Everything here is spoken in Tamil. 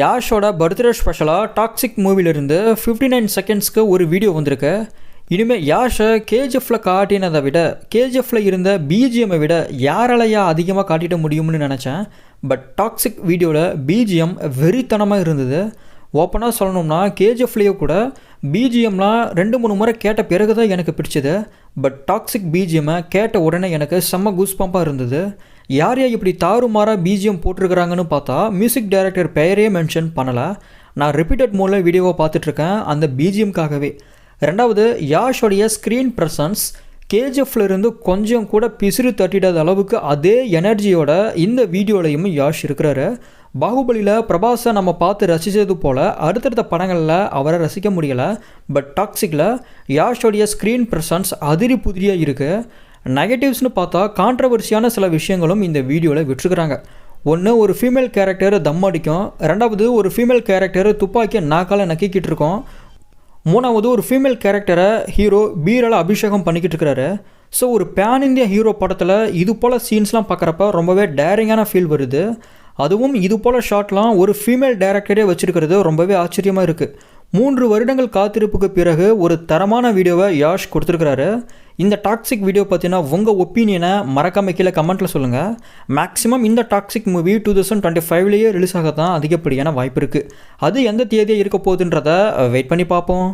யாஷோட பர்த்டே ஸ்பெஷலாக டாக்ஸிக் மூவிலிருந்து ஃபிஃப்டி நைன் செகண்ட்ஸ்க்கு ஒரு வீடியோ வந்திருக்கு. இனிமேல் யாஷை கேஜிஎஃப்பில் காட்டினதை விட கேஜிஎஃப்பில் இருந்த பிஜிஎம்மை விட யாராலையா அதிகமாக காட்டிட முடியும்னு நினச்சேன். பட் டாக்ஸிக் வீடியோவில் பிஜிஎம் வெறித்தனமாக இருந்தது. ஓப்பனாக சொல்லணும்னா கேஜிஎஃப்லேயே கூட பிஜிஎம்லாம் ரெண்டு மூணு முறை கேட்ட பிறகு தான் எனக்கு பிடிச்சது. பட் டாக்ஸிக் பிஜிஎம்மை கேட்ட உடனே எனக்கு செம்ம கூஸ்பம்பாக இருந்தது. யார் யார் இப்படி தாறுமாறாக பிஜிஎம் போட்டிருக்கிறாங்கன்னு பார்த்தா மியூசிக் டைரக்டர் பெயரே மென்ஷன் பண்ணலை. நான் ரிப்பீட்டட் மூலம் வீடியோவை பார்த்துட்ருக்கேன் அந்த பிஜிஎம்காகவே ரெண்டாவது யாஷோடைய ஸ்க்ரீன் ப்ரெசன்ஸ் கேஜிஎஃப்ல இருந்து கொஞ்சம் கூட பிசிறு தட்டிடாத அளவுக்கு அதே எனர்ஜியோட இந்த வீடியோலையும் யாஷ் இருக்கிறாரு. பாகுபலியில் பிரபாஸை நம்ம பார்த்து ரசித்தது போல் அடுத்தடுத்த படங்களில் அவரை ரசிக்க முடியலை. பட் டாக்ஸிக்கில் யாஷோடைய ஸ்க்ரீன் ப்ரெசன்ஸ் அதிரி புதிரியாக இருக்குது நெகட்டிவ்ஸ்னு பார்த்தா கான்ட்ரவர்சியான சில விஷயங்களும் இந்த வீடியோவில் விட்டுருக்குறாங்க. ஒன்று ஒரு ஃபீமேல் கேரக்டர் தம் அடிக்கும். ரெண்டாவது ஒரு ஃபீமேல் கேரக்டர் துப்பாக்கியை நாக்கால் நக்கிக்கிட்டு இருக்கோம். மூணாவது ஒரு ஃபீமேல் கேரக்டரை ஹீரோ பீரால் அபிஷேகம் பண்ணிக்கிட்டு இருக்கிறாரு ஸோ ஒரு பேன் இந்தியா ஹீரோ படத்தில் இது போல் சீன்ஸ்லாம் பார்க்குறப்ப ரொம்பவே டேரிங்கான ஃபீல் வருது. அதுவும் இது போல் ஷாட்லாம் ஒரு ஃபீமேல் டேரக்டரே வச்சுருக்கிறது ரொம்பவே ஆச்சரியமாக இருக்குது மூன்று வருடங்கள் காத்திருப்புக்கு பிறகு ஒரு தரமான வீடியோவை யாஷ் கொடுத்துருக்குறாரு. இந்த டாக்ஸிக் வீடியோ பார்த்தீங்கன்னா உங்கள் ஒப்பீனியனை மறக்காம கீழே கமெண்ட்டில் சொல்லுங்கள் மேக்ஸிமம் இந்த Toxic movie two thousand twenty ஃபைவ்லேயே release ஆக தான் அதிகப்படியான வாய்ப்பு இருக்குது அது எந்த தேதியாக இருக்க போகுதுன்றதை வெயிட் பண்ணி பார்ப்போம்.